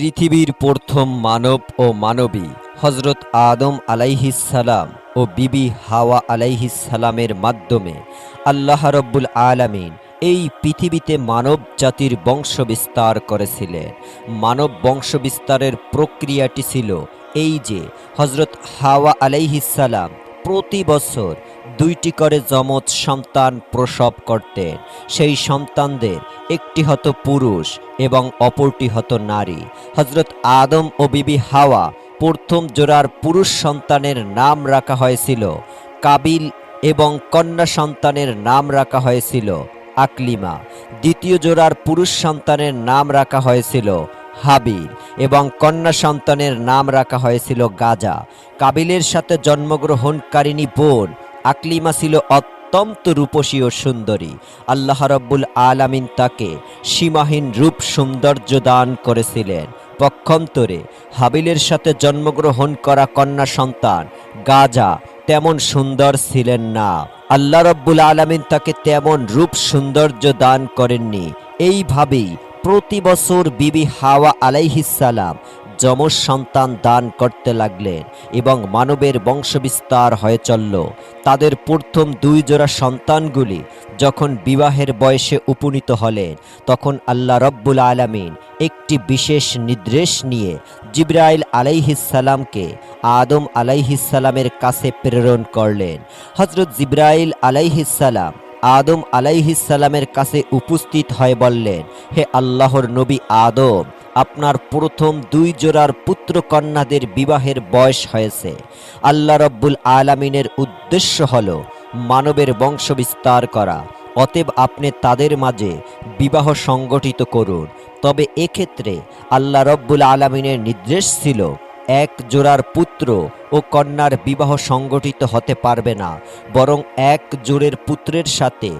পৃথিবীর প্রথম মানব ও মানবী হজরত আদম আলাইহিসালাম ও বিবি হাওয়া আলাইহিসালামের মাধ্যমে আল্লাহ রব্বুল আলামিন এই পৃথিবীতে মানব জাতির বংশ বিস্তার করেছিলেন। মানব বংশ বিস্তারের প্রক্রিয়াটি ছিল এই যে হজরত হাওয়া আলাইহিসালাম প্রতি বছর দুইটি করে যমজ সন্তান প্রসব করতেন সেই সন্তানদের একটি হতো পুরুষ এবং অপরটি হতো নারী। হজরত আদম ও বিবি হাওয়া প্রথম জোড়ার পুরুষ সন্তানের নাম রাখা হয়েছিল। কাবিল এবং কন্যা সন্তানের নাম রাখা হয়েছিল আকলিমা। দ্বিতীয় জোড়ার পুরুষ সন্তানের নাম রাখা হয়েছিল হাবিল এবং কন্যা সন্তানের নাম রাখা হয়েছিল গাজা। কাবিলের সাথে জন্মগ্রহণকারিণী বোন আকলিমা ছিল অত্যন্ত রূপসী ও সুন্দরী। আল্লাহ রব্বুল আলামিন তাকে সীমাহীন রূপ সৌন্দর্য দান করেছিলেন। পক্ষান্তরে হাবিলের সাথে জন্মগ্রহণ করা কন্যা সন্তান গাজা তেমন সুন্দর ছিলেন না। আল্লাহ রব্বুল আলামিন তাকে তেমন রূপ সৌন্দর্য দান করেননি। এইভাবেই প্রতি বছর বিবি হাওয়া আলাইহিসালাম যমজ সন্তান দান করতে লাগলেন এবং মানবের বংশবিস্তার হয়ে চলল। তাদের প্রথম দুই জোড়া সন্তানগুলি যখন বিবাহের বয়সে উপনীত হলেন, তখন আল্লাহ রব্বুল আলামিন একটি বিশেষ নির্দেশ নিয়ে জিব্রাইল আলাইহিসালামকে আদম আলাইহিসালামের কাছে প্রেরণ করলেন। হজরত জিব্রাইল আলাইহিসালাম আদম আলাইহিসালামের কাছে উপস্থিত হয়ে বললেন, হে আল্লাহর নবী আদম আপনার প্রথম দুই জোড়ার পুত্র কন্যাদের বিবাহের বয়স হয়েছে। আল্লাহ রব্বুল আলামিনের উদ্দেশ্য হল মানবের বংশ বিস্তার করা। অতএব আপনি তাদের মাঝে বিবাহ সংগঠিত করুন। তবে এক্ষেত্রে আল্লাহ রব্বুল আলামিনের নির্দেশ ছিল, এক জোড়ার পুত্র ও কন্যার বিবাহ সংগঠিত হতে পারবে না, বরং এক জোরের পুত্রের সাথে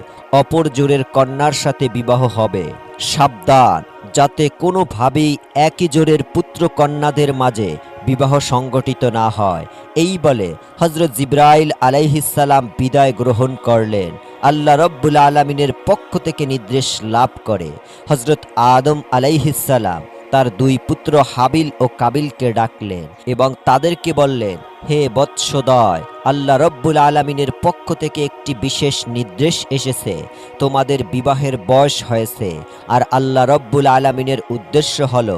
অপর জোরের কন্যার সাথে বিবাহ হবে। সাবধান। যাতে কোনোভাবেই একই জোরের পুত্র কন্যাদের মাঝে বিবাহ সংগঠিত না হয়। এই বলে হজরত জিব্রাইল আলাইহিসাল্লাম বিদায় গ্রহণ করলেন। আল্লাহ রব্বুল আলমিনের পক্ষ থেকে নির্দেশ লাভ করে। হজরত আদম আলাইহিসাল্লাম তার দুই পুত্র হাবিল ও কাবিলকে ডাকলেন এবং তাদেরকে বললেন, হে বৎসদয়, আল্লাহ রব্বুল আলমিনের পক্ষ থেকে একটি বিশেষ নির্দেশ এসেছে। তোমাদের বিবাহের বয়স হয়েছে আর আল্লাহ রব্বুল আলমিনের উদ্দেশ্য হল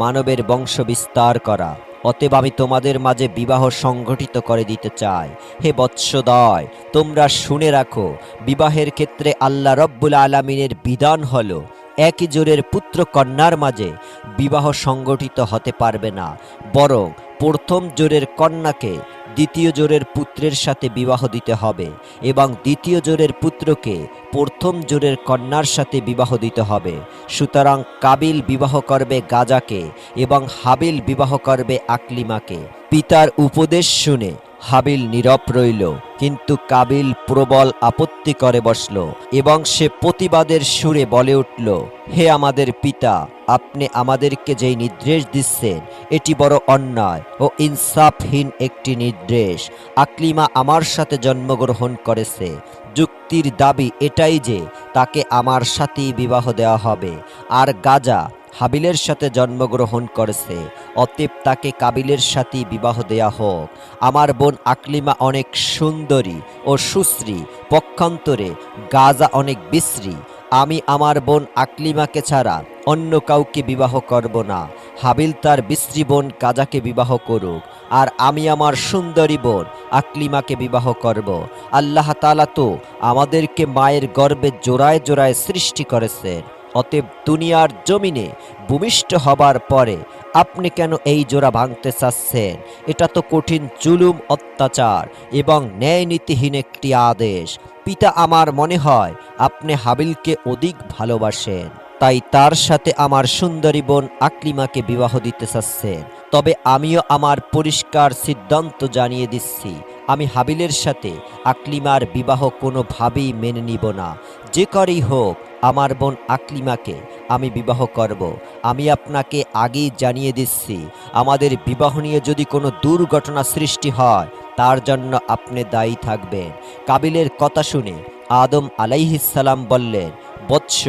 মানবের বংশ বিস্তার করা। অতএব আমি তোমাদের মাঝে বিবাহ সংগঠিত করে দিতে চাই। হে বৎসদয়, তোমরা শুনে রাখো, বিবাহের ক্ষেত্রে আল্লাহ রব্বুল আলমিনের বিধান হলো একই জোরের পুত্র কন্যার মাঝে বিবাহ সংগঠিত হতে পারবে না। বরং প্রথম জোরের কন্যাকে দ্বিতীয় জোরের পুত্রের সাথে বিবাহ দিতে হবে এবং দ্বিতীয় জোরের পুত্রকে প্রথম জোরের কন্যার সাথে বিবাহ দিতে হবে। সুতরাং কাবিল বিবাহ করবে গাজাকে এবং হাবিল বিবাহ করবে আকলিমাকে। পিতার উপদেশ শুনে হাবিল নীরব রইল, কিন্তু কাবিল প্রবল আপত্তি করে বসল এবং সে প্রতিবাদের সুরে বলে উঠল, হে আমাদের পিতা, আপনি আমাদেরকে যেই নির্দেশ দিচ্ছেন, এটি বড় অন্যায় ও ইনসাফহীন একটি নির্দেশ। আকলিমা আমার সাথে জন্মগ্রহণ করেছে। যুক্তির দাবি এটাই যে, তাকে আমার সাথেই বিবাহ দেওয়া হবে। আর গাজা হাবিলের সাথে জন্মগ্রহণ করেছে। অতএব তাকে কাবিলের সাথে বিবাহ দেয়া হোক। আমার বোন আকলিমা অনেক সুন্দরী ও সুশ্রী। পক্ষান্তরে গাজা অনেক বিশ্রী। আমি আমার বোন আকলিমাকে ছাড়া অন্য কাউকে বিবাহ করব না। হাবিল তার বিশ্রী বোন কাজাকে বিবাহ করুক। আর আমি আমার সুন্দরী বোন আকলিমাকে বিবাহ করব। আল্লাহ তালা তো আমাদেরকে মায়ের গর্বে জোড়ায় জোড়ায় সৃষ্টি করেছেন। অতএব দুনিয়ার জমিনে ভূমিষ্ঠ হবার পরে আপনি কেন এই জোড়া ভাঙতে চাচ্ছেন? এটা তো কঠিন, জুলুম, অত্যাচার এবং ন্যায় নীতিহীন একটি আদেশ। পিতা আমার মনে হয় আপনি হাবিলকে অধিক ভালোবাসেন। তাই তার সাথে আমার সুন্দরী বোন আকলিমাকে বিবাহ দিতে চাচ্ছেন। তবে আমিও আমার পরিষ্কার সিদ্ধান্ত জানিয়ে দিচ্ছি, আমি হাবিলের সাথে আকলিমার বিবাহ কোনোভাবেই মেনে নিব না। যে করেই হোক আমার বোন আকলিমাকে আমি বিবাহ করব। আমি আপনাকে আগেই জানিয়ে দিচ্ছি, আমাদের বিবাহ নিয়ে যদি কোনো দুর্ঘটনা সৃষ্টি হয়, তার জন্য আপনি দায়ী থাকবেন। কাবিলের কথা শুনে আদম আলাইহিসাল্লাম বললেন, বৎস,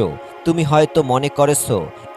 তুমি হয়তো মনে করেছ,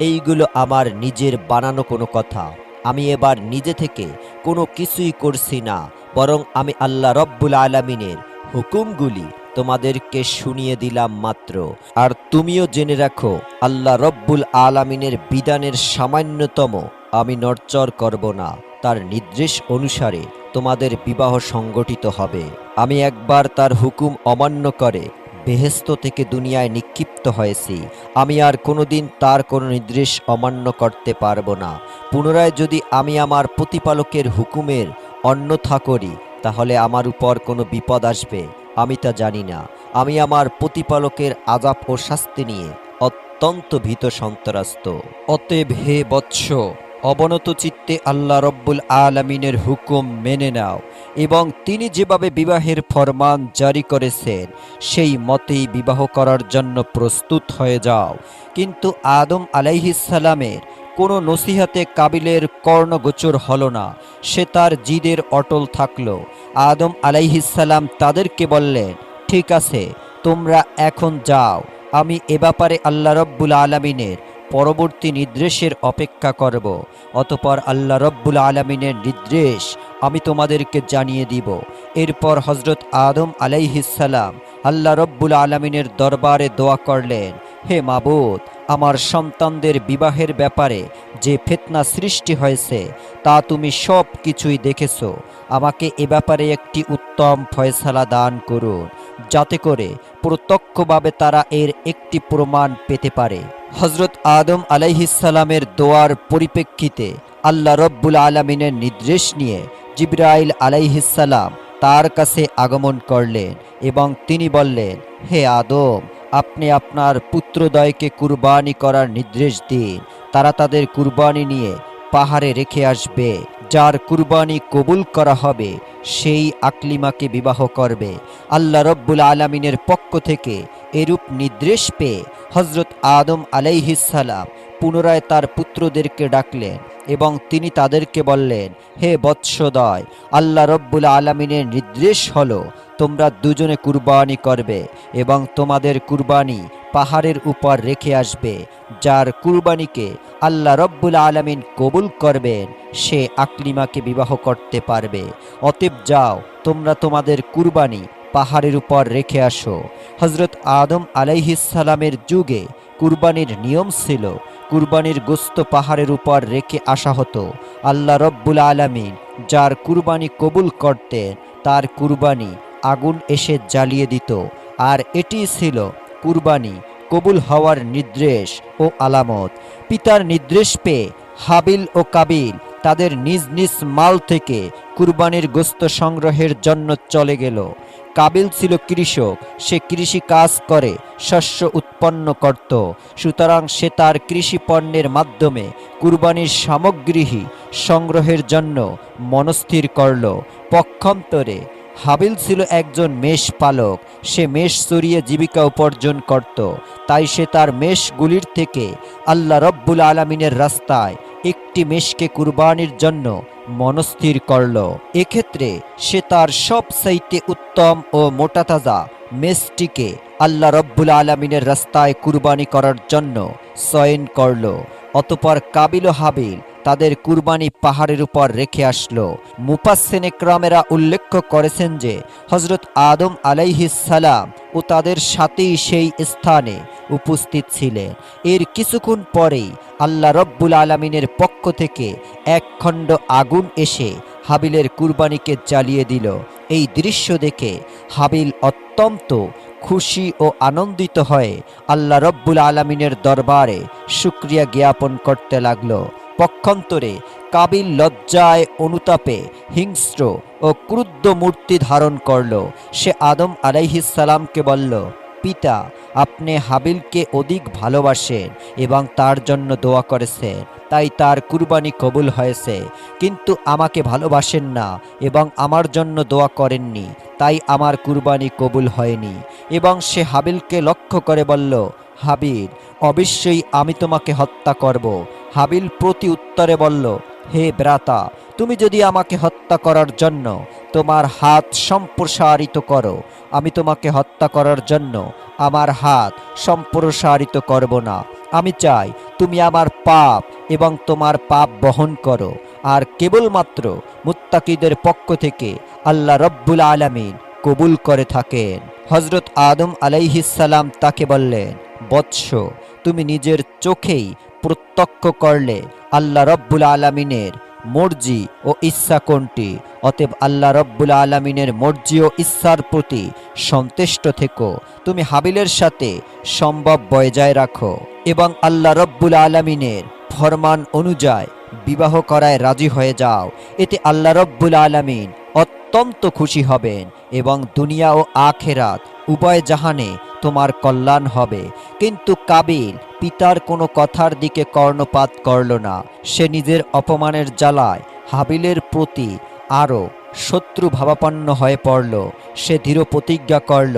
এইগুলো আমার নিজের বানানো কোনো কথা। আমি এবার নিজে থেকে কোনো কিছুই করছি না, বরং আমি আল্লাহ রব্বুল আলমিনের হুকুমগুলি তোমাদেরকে শুনিয়ে দিলাম মাত্র। আর তুমিও জেনে রাখো, আল্লাহ রব্বুল আলামিনের বিধানের সামান্যতম। আমি নড়চর করব না, তার নির্দেশ অনুসারে তোমাদের বিবাহ সংগঠিত হবে। আমি একবার তার হুকুম অমান্য করে বেহেস্ত থেকে দুনিয়ায় নিক্ষিপ্ত হয়েছি। আমি আর কোনোদিন তার কোনো নির্দেশ অমান্য করতে পারব না। পুনরায় যদি আমি আমার প্রতিপালকের হুকুমের অন্যথা করি, তাহলে আমার উপর কোনো বিপদ আসবে। আমি তা জানি না। আমি আমার প্রতিপালকের আজাব ও শাস্তি নিয়ে অত্যন্ত ভীত সন্তরাস্ত। অতএব হে বৎস, অবনত চিত্তে আল্লাহ রব্বুল আলমিনের হুকুম মেনে নাও এবং তিনি যেভাবে বিবাহের ফরমান জারি করেছেন, সেই মতেই বিবাহ করার জন্য প্রস্তুত হয়ে যাও। কিন্তু আদম আলাইহিসালামের কোনো নসিহাতে কাবিলের কর্ণগোচর হল না। সে তার জিদের অটল থাকল। আদম আলাইহিসাল্লাম তাদেরকে বললেন, ঠিক আছে, তোমরা এখন যাও। আমি এ ব্যাপারে আল্লাহ রব্বুল আলমিনের পরবর্তী নির্দেশের অপেক্ষা করব। অতপর আল্লাহ রব্বুল আলমিনের নির্দেশ আমি তোমাদেরকে জানিয়ে দিব। এরপর হজরত আদম আলাইহিসাল্লাম আল্লাহ রব্বুল আলমিনের দরবারে দোয়া করলেন, হে মাবুদ আমার সন্তানদের বিবাহের ব্যাপারে যে ফেতনা সৃষ্টি হয়েছে, তা তুমি সব কিছুই দেখেছ। আমাকে এ ব্যাপারে একটি উত্তম ফয়সালা দান করুন, যাতে করে প্রত্যক্ষভাবে তারা এর একটি প্রমাণ পেতে পারে। হজরত আদম আলাইহিসালামের দোয়ার পরিপ্রেক্ষিতে আল্লাহ রব্বুল আলমিনের নির্দেশ নিয়ে জিব্রাইল আলাইহিসাল্লাম তার কাছে আগমন করলেন এবং তিনি বললেন, হে আদম আপনি আপনার পুত্রদয়কে কুরবানি করার নির্দেশ দিন। তারা তাদের কুরবানি নিয়ে পাহাড়ে রেখে আসবে। যার কুরবানি কবুল করা হবে, সেই আকলিমাকে বিবাহ করবে। আল্লাহ রব্বুল আলমিনের পক্ষ থেকে এরূপ নির্দেশ পেয়ে হজরত আদম আলাইহিসালাম পুনরায় তার পুত্রদেরকে ডাকলেন এবং তিনি তাদেরকে বললেন, হে বৎসদয়, আল্লাহ রব্বুল আলমিনের নির্দেশ হলো তোমরা দুজনে কুরবানি করবে এবং তোমাদের কুরবানি পাহাড়ের উপর রেখে আসবে, যার কুরবানিকে আল্লাহ রব্বুল আলমিন কবুল করবেন, সে আকলিমাকে বিবাহ করতে পারবে। অতএব যাও, তোমরা তোমাদের কুরবানি পাহাড়ের উপর রেখে আসো। হজরত আদম আলাইহিসালামের যুগে কুরবানির নিয়ম ছিল, কুরবানির গোস্ত পাহাড়ের উপর রেখে আসা হতো। আল্লাহ রব্বুল আলমিন যার কুরবানি কবুল করতেন, তার কুরবানি আগুন এসে জ্বালিয়ে দিত, আর এটি ছিল কুরবানি, কবুল হওয়ার নির্দেশ ও আলামত। পিতার নির্দেশ পেয়ে হাবিল ও কাবিল তাদের নিজ নিজ মাল থেকে কুরবানির গোস্ত সংগ্রহের জন্য চলে গেল। কাবিল ছিল কৃষক, সে কৃষি কাজ করে, শস্য উৎপন্ন করত। সুতরাং সে তার কৃষি পণ্যের মাধ্যমে কুরবানির সামগ্রী সংগ্রহের জন্য মনস্থির করল। পক্ষান্তরে হাবিল ছিল একজন মেষ পালক। সে মেষ চড়িয়ে জীবিকা উপার্জন করত। তাই সে তার মেষগুলির থেকে আল্লাহ রব্বুল আলমিনের রাস্তায় একটি মেষকে কুরবানির জন্য মনস্থির করল। এক্ষেত্রে সে তার সব সাইতে উত্তম ও মোটা তাজা মেষটিকে আল্লাহ রব্বুল আলমিনের রাস্তায় কুরবানি করার জন্য চয়ন করল। অতপর কাবিল হাবিল তাদের কুরবানি পাহাড়ের উপর রেখে আসলো। মুপাসেনে ক্রামেরা উল্লেখ করেছেন যে হজরত আদম সালাম ও তাদের সাথেই সেই স্থানে উপস্থিত ছিলেন। এর কিছুক্ষণ পরেই আল্লাহ রব্বুল আলমিনের পক্ষ থেকে এক খণ্ড আগুন এসে হাবিলের কুরবানিকে জ্বালিয়ে দিল। এই দৃশ্য দেখে হাবিল অত্যন্ত খুশি ও আনন্দিত হয়ে আল্লাহ রব্বুল আলমিনের দরবারে শুক্রিয়া জ্ঞাপন করতে লাগল। পক্ষান্তরে কাবিল লজ্জায় অনুতাপে হিংস্র ও ক্রুদ্ধ মূর্তি ধারণ করল। সে আদম আলাইহিসালামকে বলল, পিতা, আপনি হাবিলকে অধিক ভালোবাসেন এবং তার জন্য দোয়া করেছেন। তাই তার কুরবানি কবুল হয়েছে। কিন্তু আমাকে ভালোবাসেন না এবং আমার জন্য দোয়া করেননি। তাই আমার কুরবানি কবুল হয়নি। এবং সে হাবিলকে লক্ষ্য করে বলল, হাবিল, অবশ্যই আমি তোমাকে হত্যা করব। হাবিল প্রতি উত্তরে বলল, হে ব্রাতা, তুমি যদি আমাকে হত্যা করার জন্য তোমার হাত সম্প্রসারিত করো, আমি তোমাকে হত্যা করার জন্য আমার হাত সম্প্রসারিত করব না। আমি চাই তুমি আমার পাপ এবং তোমার পাপ বহন করো, আর কেবলমাত্র মুত্তাকিদের পক্ষ থেকে আল্লাহ রব্বুল আলামিন কবুল করে থাকেন। হজরত আদম আলাইহিসাল্লাম তাকে বললেন, বৎস, তুমি নিজের চোখেই প্রত্যক্ষ করলে আল্লাহ রব্বুল আলামিনের মর্জি ও ইচ্ছা কোনটি? অতএব আল্লাহ রব্বুল আলমিনের মর্জি ও ইচ্ছার প্রতি সন্তুষ্ট থেকো। তুমি হাবিলের সাথে সম্ভব বজায় রাখো এবং আল্লাহ রব্বুল আলমিনের ফরমান অনুযায়ী বিবাহ করায় রাজি হয়ে যাও। এতে আল্লাহ রব্বুল আলমিন অত্যন্ত খুশি হবেন এবং দুনিয়া ও আখেরাত উভয় জাহানে তোমার কল্যাণ হবে। কিন্তু কাবিল পিতার কোনো কথার দিকে কর্ণপাত করল না। সে নিজের অপমানের জ্বালায় হাবিলের প্রতি আরও শত্রু ভাবাপন্ন হয়ে পড়ল। সে দৃঢ় প্রতিজ্ঞা করল,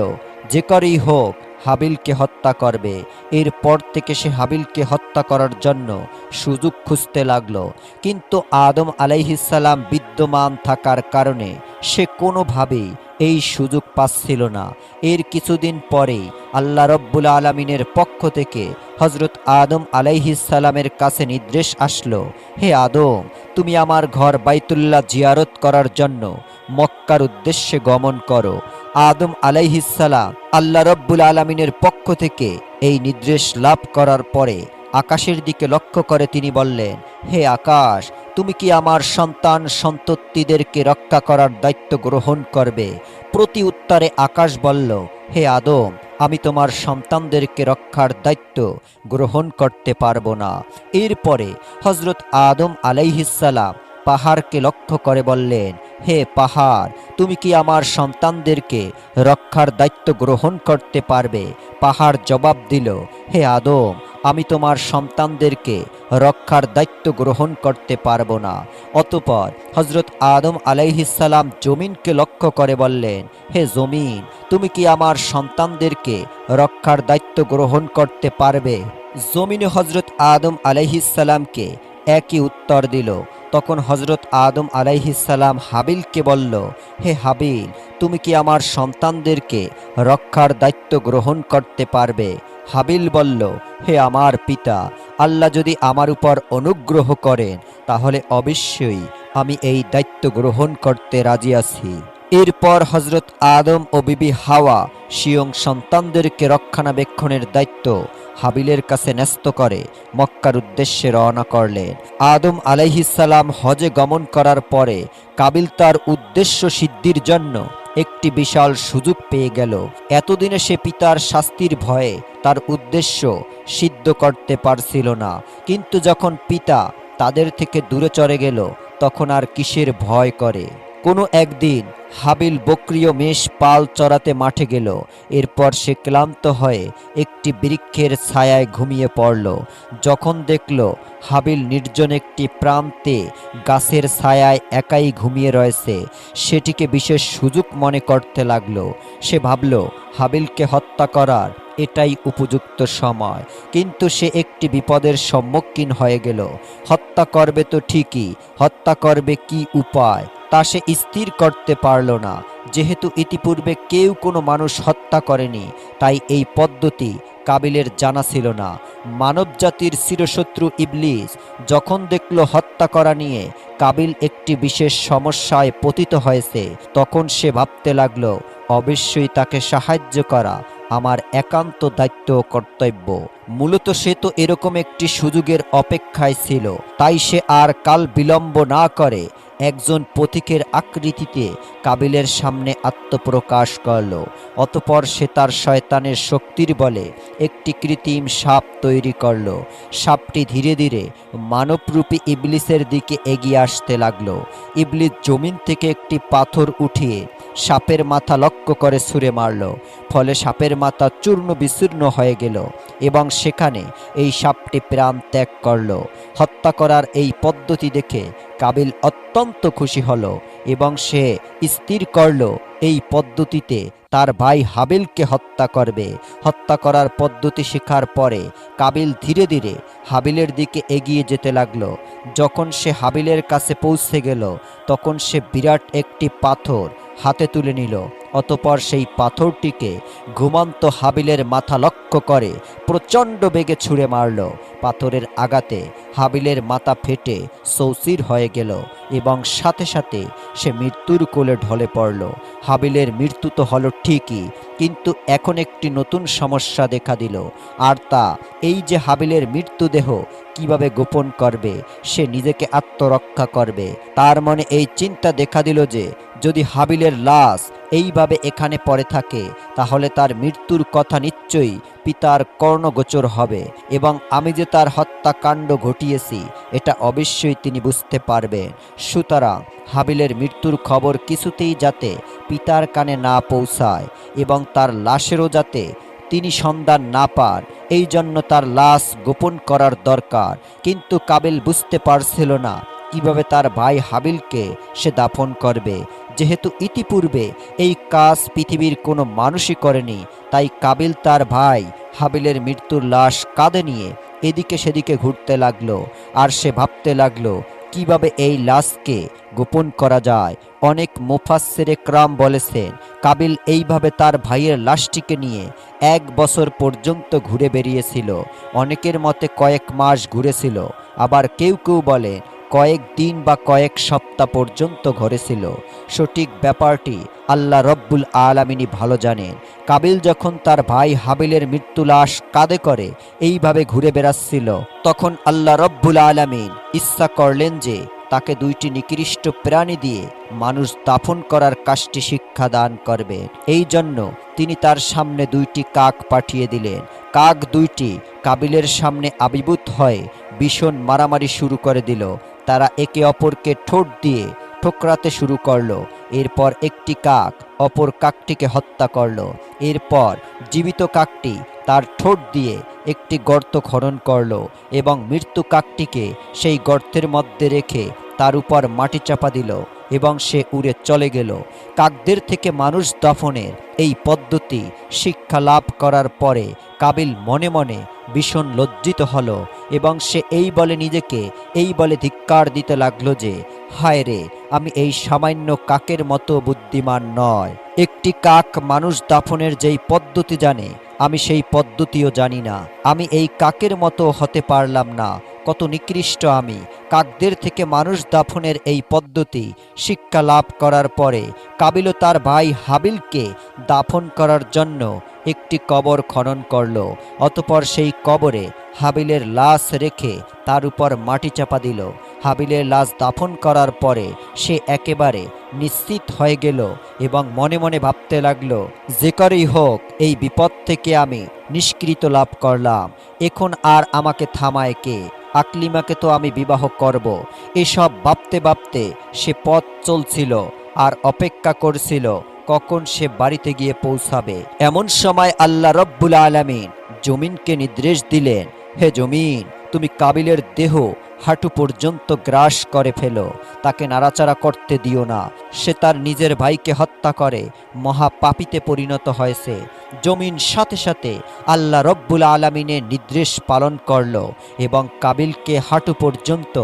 যে করেই হোক হাবিলকে হত্যা করবে। এরপর থেকে সে হাবিলকে হত্যা করার জন্য সুযোগ খুঁজতে লাগল। কিন্তু আদম আলাইহিসাল্লাম বিদ্যমান থাকার কারণে সে কোনোভাবেই এই সুযোগ পাচ্ছিল না। এর কিছুদিন পরেই আল্লাহ রব্বুল আলমিনের পক্ষ থেকে হজরত আদম আলাইহিসাল্লামের কাছে নির্দেশ আসলো, হে আদম, তুমি আমার ঘর বাইতুল্লাহ জিয়ারত করার জন্য মক্কার উদ্দেশ্যে গমন করো। আদম আলাইহিসাল্লাম আল্লাহ রব্বুল আলমিনের পক্ষ থেকে এই নির্দেশ লাভ করার পরে আকাশের দিকে লক্ষ্য করে তিনি বললেন, হে আকাশ, তুমি কি আমার সন্তান সন্ততিদেরকে রক্ষা করার দায়িত্ব গ্রহণ করবে? প্রতি উত্তরে আকাশ বলল, হে আদম, আমি তোমার সন্তানদেরকে রক্ষার দায়িত্ব গ্রহণ করতে পারব না। এরপরে হজরত আদম আলাইহিসাল্লাম পাহাড়কে লক্ষ্য করে বললেন হে পাহাড়, তুমি কি আমার সন্তানদেরকে রক্ষার দায়িত্ব গ্রহণ করতে পারবে? পাহাড় জবাব দিল, হে আদম, আমি তোমার সন্তানদেরকে রক্ষার দায়িত্ব গ্রহণ করতে পারব না। অতপর হজরত আদম আলাইহিসাল্লাম জমিনকে লক্ষ্য করে বললেন, হে জমিন, তুমি কি আমার সন্তানদেরকে রক্ষার দায়িত্ব গ্রহণ করতে পারবে? জমিনে হজরত আদম আলাইহিসাল্লামকে একই উত্তর দিল তখন হজরত আদম আলাইহিসাল্লাম হাবিলকে বলল, হে হাবিল, তুমি কি আমার সন্তানদেরকে রক্ষার দায়িত্ব গ্রহণ করতে পারবে? হাবিল বলল, হে আমার পিতা, আল্লাহ যদি আমার উপর অনুগ্রহ করেন, তাহলে অবশ্যই আমি এই দায়িত্ব গ্রহণ করতে রাজি আছি। এরপর হজরত আদম ও বিবি হাওয়া শিয়ং সন্তানদেরকে রক্ষণাবেক্ষণের দায়িত্ব হাবিলের কাছে ন্যস্ত করে মক্কার উদ্দেশ্যে রওনা করলেন। আদম আলাইহিসাল্লাম হজে গমন করার পরে কাবিল তার উদ্দেশ্য সিদ্ধির জন্য একটি বিশাল সুযোগ পেয়ে গেল। এতদিনে সে পিতার শাস্তির ভয়ে তার উদ্দেশ্য সিদ্ধ করতে পারছিল না। কিন্তু যখন পিতা তাদের থেকে দূরে চড়ে গেল, তখন আর কিসের ভয় করে? কোনো একদিন হাবিল বকরিয় মেষ পাল চড়াতে মাঠে গেল। এরপর সে ক্লান্ত হয়ে একটি বৃক্ষের ছায়ায় ঘুমিয়ে পড়ল। যখন দেখল হাবিল নির্জন একটি প্রান্তে গাছের ছায়ায় একাই ঘুমিয়ে রয়েছে, সেটিকে বিশেষ সুযোগ মনে করতে লাগল। সে ভাবল, হাবিলকে হত্যা করার এটাই উপযুক্ত সময়। কিন্তু সে একটি বিপদের সম্মুখীন হয়ে গেল। হত্যা করবে তো ঠিকই, হত্যা করবে কি উপায়? তা সে স্থির করতে পারল না। যেহেতু ইতিপূর্বে কেউ কোনো মানুষ হত্যা করেনি, তাই এই পদ্ধতি কাবিলের জানা ছিল না। মানবজাতির চিরশত্রু ইবলিস যখন দেখল হত্যা করা নিয়ে কাবিল একটি বিশেষ সমস্যায় পতিত হয়েছে, তখন সে ভাবতে লাগল, অবশ্যই তাকে সাহায্য করা আমার একান্ত দায়িত্ব কর্তব্য। মূলত সে তো এরকম একটি সুযোগের অপেক্ষায় ছিল, তাই সে আর কাল বিলম্ব না করে একজন পথিকের আকৃতিতে কাবিলের সামনে আত্মপ্রকাশ করল। অতপর সে তার শয়তানের শক্তির বলে একটি কৃত্রিম সাপ তৈরি করল। সাপটি ধীরে ধীরে মানবরূপী ইবলিসের দিকে এগিয়ে আসতে লাগল। ইবলিস জমিন থেকে একটি পাথর উঠিয়ে সাপের মাথা লক্ষ্য করে ছুঁড়ে মারল, ফলে সাপের মাথা চূর্ণ বিচূর্ণ হয়ে গেল এবং সেখানে এই সাপটি প্রাণ ত্যাগ করল। হত্যা করার এই পদ্ধতি দেখে কাবিল অত্যন্ত খুশি হল এবং সে স্থির করল, এই পদ্ধতিতে তার ভাই হাবিলকে হত্যা করবে। হত্যা করার পদ্ধতি শেখার পরে কাবিল ধীরে ধীরে হাবিলের দিকে এগিয়ে যেতে লাগল। যখন সে হাবিলের কাছে পৌঁছে গেল, তখন সে বিরাট একটি পাথর হাতে তুলে নিল। অতপর সেই পাথরটিকে ঘুমন্ত হাবিলের মাথা লক্ষ্য করে প্রচণ্ড বেগে ছুঁড়ে মারল। পাথরের আঘাতে হাবিলের মাথা ফেটে সৌসির হয়ে গেল এবং সাথে সাথে সে মৃত্যুর কোলে ঢলে পড়ল। হাবিলের মৃত্যু তো হলো ঠিকই, কিন্তু এখন একটি নতুন সমস্যা দেখা দিল। আর তা, এই যে হাবিলের মৃত্যুদেহ কীভাবে গোপন করবে, সে নিজেকে আত্মরক্ষা করবে, তার মনে এই চিন্তা দেখা দিল যে যদি হাবিলের লাশ এইভাবে এখানে পড়ে থাকে, তাহলে তার মৃত্যুর কথা নিশ্চয়ই পিতার কর্ণগোচর হবে এবং আমি যে তার হত্যাকাণ্ড ঘটিয়েছি, এটা অবশ্যই তিনি বুঝতে পারবেন। সুতরাং হাবিলের মৃত্যুর খবর কিছুতেই যাতে পিতার কানে না পৌঁছায় এবং তার লাশেরও যাতে তিনি সন্ধান না পান, এই জন্য তার লাশ গোপন করার দরকার। কিন্তু কাবিল বুঝতে পারছিল না কীভাবে তার ভাই হাবিলকে সে দাফন করবে। যেহেতু ইতিপূর্বে এই কাজ পৃথিবীর কোনো মানুষই করেনি, তাই কাবিল তার ভাই হাবিলের মৃত্যুর লাশ কাঁধে নিয়ে এদিকে সেদিকে ঘুরতে লাগল আর সে ভাবতে লাগল, কীভাবে এই লাশকে গোপন করা যায়? অনেক মুফাসসিরে ক্রাম বলেছেন, কাবিল এইভাবে তার ভাইয়ের লাশটিকে নিয়ে এক বছর পর্যন্ত ঘুরে বেরিয়েছিল। অনেকের মতে কয়েক মাস ঘুরেছিল। আবার কেউ কেউ বলে কয়েক দিন বা কয়েক সপ্তাহ পর্যন্ত ঘরে ছিল সঠিক ব্যাপারটি আল্লাহ রব্বুল আলামিনী ভালো জানেন। কাবিল যখন তার ভাই হাবিলের মৃত্যু লাশ কাঁধে করে এইভাবে ঘুরে বেড়াচ্ছিল, তখন আল্লাহ রব্বুল আলামিন ইচ্ছা করলেন যে তাকে দুইটি নিকৃষ্ট প্রাণী দিয়ে মানুষ দাফন করার কাজটি শিক্ষা দান করবেন এই জন্য তিনি তার সামনে দুইটি কাক পাঠিয়ে দিলেন। কাক দুইটি কাবিলের সামনে আবির্ভূত হয়ে ভীষণ মারামারি শুরু করে দিল। তারা একে অপরকে ঠোঁট দিয়ে ঠোকরাতে শুরু করল। এরপর একটি কাক অপর কাকটিকে হত্যা করল। এরপর জীবিত কাকটি তার ঠোঁট দিয়ে একটি গর্ত খনন করল এবং মৃত্যু কাকটিকে সেই গর্তের মধ্যে রেখে তার উপর মাটি চাপা দিল। এবং সে উড়ে চলে গেল। কাকদের থেকে মানুষ দাফনের এই পদ্ধতি শিক্ষা লাভ করার পরে কাবিল মনে মনে ভীষণ লজ্জিত হলো এবং সে এই বলে নিজেকে, এই বলে ধিক্কার দিতে লাগল যে, হায় রে, আমি এই সামান্য কাকের মতো বুদ্ধিমান নয়। একটি কাক মানুষ দাফনের যেই পদ্ধতি জানে, আমি সেই পদ্ধতিও জানি না। আমি এই কাকের মতো হতে পারলাম না। কত নিকৃষ্ট আমি। কাকদের থেকে মানুষ দাফনের এই পদ্ধতি শিক্ষা লাভ করার পরে কাবিল তার ভাই হাবিলকে দাফন করার জন্য একটি কবর খনন করল। অতপর সেই কবরে হাবিলের লাশ রেখে তার উপর মাটি চাপা দিল। হাবিলের লাশ দাফন করার পরে সে একেবারে নিশ্চিত হয়ে গেল এবং মনে মনে ভাবতে লাগল, যে করেই হোক, এই বিপদ থেকে আমি নিষ্কৃত লাভ করলাম। এখন আর আমাকে থামায় কে? আকলিমাকে তো আমি বিবাহ করব। এসব ভাবতে ভাবতে সে পথ চলছিল আর অপেক্ষা করছিল কখন সে বাড়িতে গিয়ে পৌঁছাবে। এমন সময় আল্লাহ রব্বুল আলামিন জমিনকে নির্দেশ দিলেন, হে জমিন, তুমি কাবিলের দেহ হাঁটু পর্যন্ত গ্রাস করে ফেলো, তাকে নাড়াচাড়া করতে দিও না। সে তার নিজের ভাইকে হত্যা করে মহাপাপিতে পরিণত হয়েছে জমিন সাথে সাথে আল্লাহ রব্বুল আলমিনের নির্দেশ পালন করল এবং কাবিলকে হাঁটু পর্যন্ত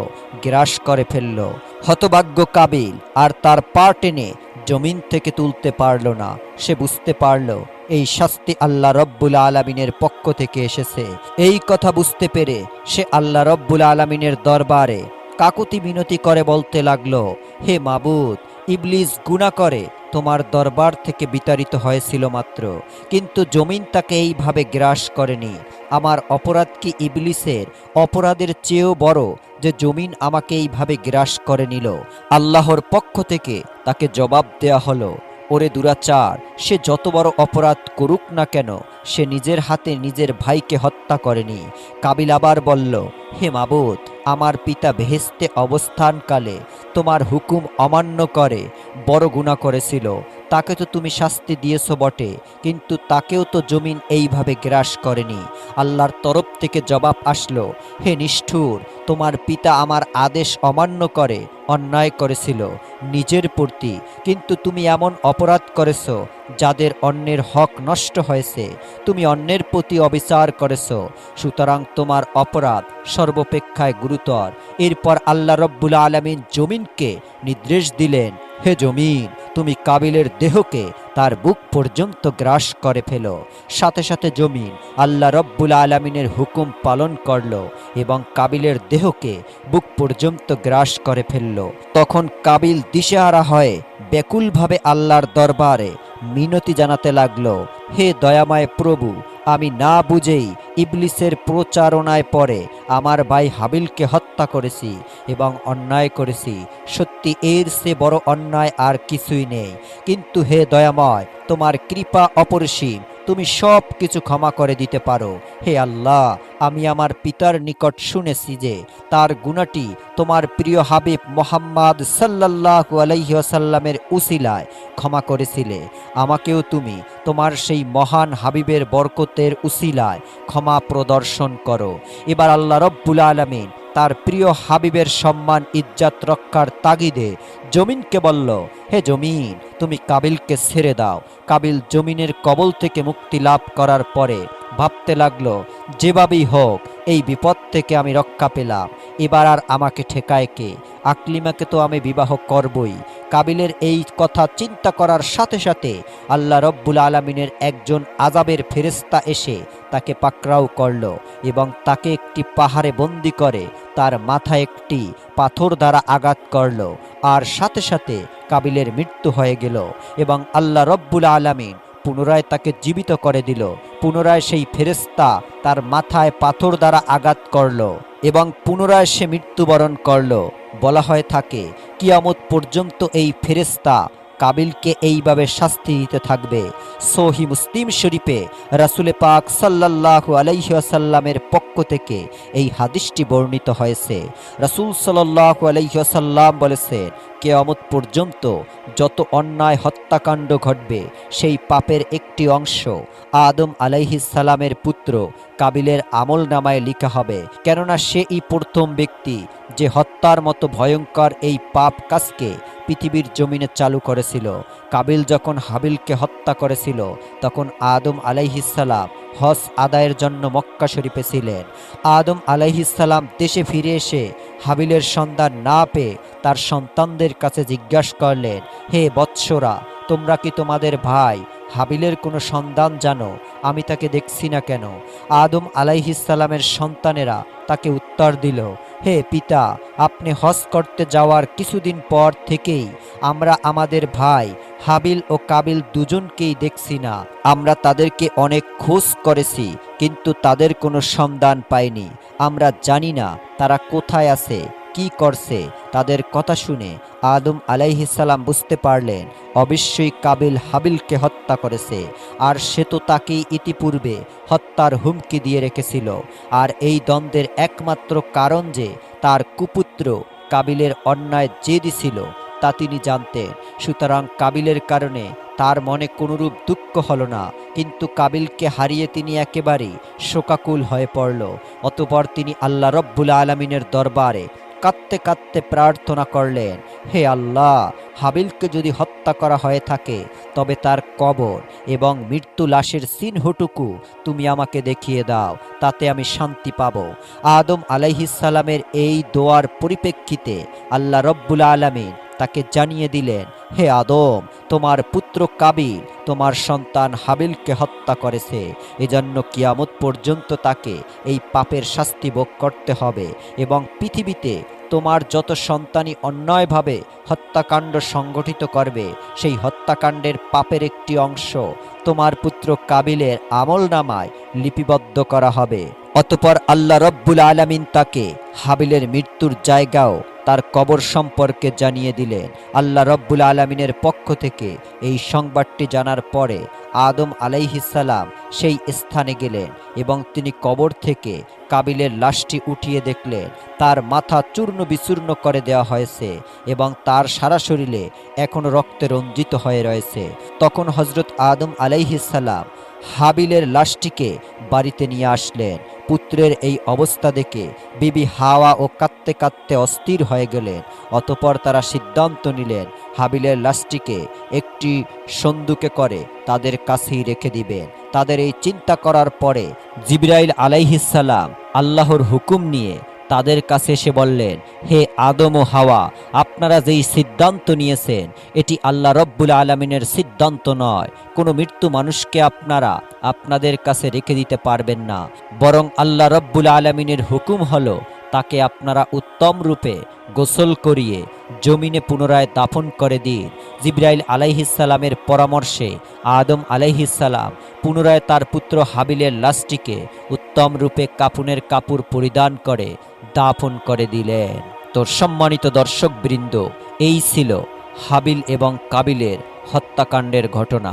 গ্রাস করে ফেলল। হতভাগ্য কাবিল আর তার পা টেনে জমিন থেকে তুলতে পারল না। সে বুঝতে পারল এই শাস্তি আল্লাহ রব্বুল আলমিনের পক্ষ থেকে এসেছে। এই কথা বুঝতে পেরে সে আল্লাহ রব্বুল আলমিনের দরবারে কাকুতি মিনতি করে বলতে লাগল, হে মাবুদ, ইবলিস গুণা করে তোমার দরবার থেকে বিতাড়িত হয়েছিল মাত্র, কিন্তু জমিন তাকে এইভাবে গ্রাস করেনি। আমার অপরাধ কি ইবলিসের অপরাধের চেয়েও বড় যে জমিন আমাকে এইভাবে গ্রাস করে নিল? আল্লাহর পক্ষ থেকে তাকে জবাব দেয়া হলো ওরে দুরাচার, সে যত বড় অপরাধ করুক না কেন, সে নিজের হাতে নিজের ভাইকে হত্যা করেনি। কাবিল আবার বলল, হে মাবুদ, আমার পিতা বেহেস্তে অবস্থানকালে তোমার হুকুম অমান্য করে, বড় গুণা করেছিল। তাকে তো তুমি শাস্তি দিয়েছ বটে, কিন্তু তাকেও তো জমিন এইভাবে গ্রাস করেনি। আল্লাহর তরফ থেকে জবাব আসলো, হে নিষ্ঠুর, তোমার পিতা আমার আদেশ অমান্য করে, অন্যায় করেছিল, নিজের প্রতি, কিন্তু তুমি এমন অপরাধ করেছ, যাদের অন্যের হক নষ্ট হয়েছে, তুমি অন্যের প্রতি অবিচার করেছ, সুতরাং তোমার অপরাধ সর্বপেক্ষায় গুরুতর। এরপর আল্লাহ রব্বুল আলমিন জমিনকে নির্দেশ দিলেন হে জমিন, তুমি কাবিলের দেহকে তার বুক পর্যন্ত গ্রাস করে ফেলো। সাথে সাথে জমিন আল্লাহ রব্বুল আলমিনের হুকুম পালন করল এবং কাবিলের দেহকে বুক পর্যন্ত গ্রাস করে ফেলল। তখন কাবিল দিশেহারা হয়ে ব্যাকুলভাবে আল্লাহর দরবারে মিনতি জানাতে লাগল, হে দয়াময় প্রভু আমি না বুঝেই ইবলিসের প্রচারণায় পরে আমার ভাই হাবিলকে হত্যা করেছি এবং অন্যায় করেছি। সত্যি এর সে বড় অন্যায় আর কিছুই নেই। কিন্তু হে দয়াময়, তোমার কৃপা অপরিসীম। তুমি সব কিছু ক্ষমা করে দিতে পারো। হে আল্লাহ, আমি আমার পিতার নিকট শুনেছি যে তার গুণাটি তোমার প্রিয় হাবিব মোহাম্মদ সাল্লাহ আলাইসাল্লামের উসিলায় ক্ষমা করেছিলে। আমাকেও তুমি তোমার সেই মহান হাবিবের বরকতের উসিলায় ক্ষমা প্রদর্শন করো। এবার আল্লাহ রব্বুল আলমিন তার প্রিয় হাবিবের সম্মান, ইজ্জাত রক্ষার তাগিদে জমিনকে বলল, হে জমিন, তুমি কাবিলকে ছেড়ে দাও। কাবিল জমিনের কবল থেকে মুক্তি লাভ করার পরে ভাবতে লাগল, যেভাবেই হোক, এই বিপদ থেকে আমি রক্ষা পেলাম। এবার আর আমাকে ঠেকায় কে? আকলিমাকে তো আমি বিবাহ করবই। কাবিলের এই কথা চিন্তা করার সাথে সাথে আল্লাহ রব্বুল আলমিনের একজন আজাবের ফেরেস্তা এসে তাকে পাকড়াও করল এবং তাকে একটি পাহাড়ে বন্দি করে তার মাথায় একটি পাথর দ্বারা আঘাত করল। আর সাথে সাথে কাবিলের মৃত্যু হয়ে গেল এবং আল্লাহ রব্বুল আলমিন পুনরায় তাকে জীবিত করে দিল। পুনরায় সেই ফেরেস্তা তার মাথায় পাথর দ্বারা আঘাত করল এবং পুনরায় সে মৃত্যুবরণ করল। বলা হয় থাকে, কিয়ামত পর্যন্ত এই ফেরেস্তা কাবিলকে এইভাবে শাস্তি দিতে থাকবে। সহি মুসলিম শরীফে রাসুলে পাক সাল্লাল্লাহু আলাইসাল্লামের পক্ষ থেকে এই হাদিসটি বর্ণিত হয়েছে। রাসুল সাল্লাহু আলাইসাল্লাম বলেছেন কেয়ামত পর্যন্ত যত অন্যায় হত্যাকাণ্ড ঘটবে, সেই পাপের একটি অংশ আদম আলাইহিসালামের পুত্র কাবিলের আমল নামায় লিখা হবে। কেননা সে এই প্রথম ব্যক্তি যে হত্যার মতো ভয়ঙ্কর এই পাপ কাজকে পৃথিবীর জমিনে চালু করেছিল। কাবিল যখন হাবিলকে হত্যা করেছিল, তখন আদম আলাইহিসাল্লাম হজ আদায়ের জন্য মক্কা শরীফে ছিলেন। আদম আলাইহিসাল্লাম দেশে ফিরে এসে হাবিলের সন্ধান না পেয়ে তার সন্তানদের কাছে জিজ্ঞাসা করলেন, হে বৎসরা, তোমরা কি তোমাদের ভাই হাবিলের কোনো সন্ধান জানো? আমি তাকে দেখছি না কেন? আদম আলাইহিসাল্লামের সন্তানেরা তাকে উত্তর দিল হে পিতা, আপনি হজ করতে যাওয়ার কিছুদিন পর থেকেই আমরা আমাদের ভাই হাবিল ও কাবিল দুজনকেই দেখছি না। আমরা তাদেরকে অনেক খোঁজ করেছি, কিন্তু তাদের কোনো সন্ধান পাইনি। আমরা জানি না তারা কোথায় আছে, কি করছে, তাদের কথা শুনে আদম আলাইহিসাল্লাম বুঝতে পারলেন, অবশ্যই কাবিল হাবিলকে হত্যা করেছে, আর সে তো তাকেই ইতিপূর্বে হত্যার হুমকি দিয়ে রেখেছিল। আর এই দ্বন্দ্বের একমাত্র কারণ যে তার কুপুত্র কাবিলের অন্যায় জেদি ছিল, তা তিনি জানতেন। সুতরাং কাবিলের কারণে তার মনে কোনোরূপ দুঃখ হল না, কিন্তু কাবিলকে হারিয়ে তিনি একেবারেই শোকাকুল হয়ে পড়ল। অতপর তিনি আল্লাহ রব্বুল আলমিনের দরবারে কাঁদতে কাঁদতে প্রার্থনা করলেন, হে আল্লাহ, হাবিলকে যদি হত্যা করা হয়ে থাকে, তবে তার কবর এবং মৃত্যু লাশের চিহ্নটুকু তুমি আমাকে দেখিয়ে দাও, তাতে আমি শান্তি পাব। আদম আলাইহিসালামের এই দোয়ার পরিপ্রেক্ষিতে আল্লাহ রব্বুল আলমিন তাকে জানিয়ে দিলেন, হে আদম, তোমার পুত্র কাবিল, তোমার সন্তান হাবিলকে হত্যা করেছে। এজন্য কিয়ামত পর্যন্ত তাকে এই পাপের শাস্তি ভোগ করতে হবে এবং পৃথিবীতে তোমার যত সন্তানই অন্যায়ভাবে হত্যাকাণ্ড সংগঠিত করবে, সেই হত্যাকাণ্ডের পাপের একটি অংশ তোমার পুত্র কাবিলের আমল নামায় লিপিবদ্ধ করা হবে। অতপর আল্লাহ রব্বুল আলমিন তাকে হাবিলের মৃত্যুর জায়গাও তার কবর সম্পর্কে জানিয়ে দিলেন। আল্লাহ রব্বুল আলমিনের পক্ষ থেকে এই সংবাদটি জানার পরে আদম আলাইহিসাল্লাম সেই স্থানে গেলেন এবং তিনি কবর থেকে কাবিলের লাশটি উঠিয়ে দেখলেন। তার মাথা চূর্ণ বিচূর্ণ করে দেওয়া হয়েছে এবং তার সারা শরীরে এখনও রক্তে রঞ্জিত হয়ে রয়েছে। তখন হজরত আদম আলাইহিসাল্লাম হাবিলের লাশটিকে বাড়িতে নিয়ে আসলেন পুত্রের এই অবস্থা দেখে বিবি হাওয়া ও কাঁদতে কাঁদতে অস্থির হয়ে গেলেন। অতপর তারা সিদ্ধান্ত নিলেন, হাবিলের লাশটিকে একটি সন্দুকে করে তাদের কাছেই রেখে দিবেন। তাদের এই চিন্তা করার পরে জিব্রাইল আলাইহিসাল্লাম আল্লাহর হুকুম নিয়ে তাদের কাছে এসে বললেন, হে আদম ও হাওয়া, আপনারা যেই সিদ্ধান্ত নিয়েছেন, এটি আল্লাহ রব্বুল আলমিনের সিদ্ধান্ত নয়। কোনো মৃত্যু মানুষকে আপনারা আপনাদের কাছে রেখে দিতে পারবেন না। বরং আল্লাহ রব্বুল আলমিনের হুকুম হলো, তাকে আপনারা উত্তম রূপে গোসল করিয়ে জমিনে পুনরায় দাফন করে দিন। জিব্রাইল আলাইহিসালামের পরামর্শে আদম আলাইহিসালাম পুনরায় তার পুত্র হাবিলের লাশটিকে উত্তম রূপে কাপুনের কাপড় পরিধান করে দাফন করে দিলেন। তোর সম্মানিত দর্শকবৃন্দ এই ছিল হাবিল এবং কাবিলের হত্যাকাণ্ডের ঘটনা।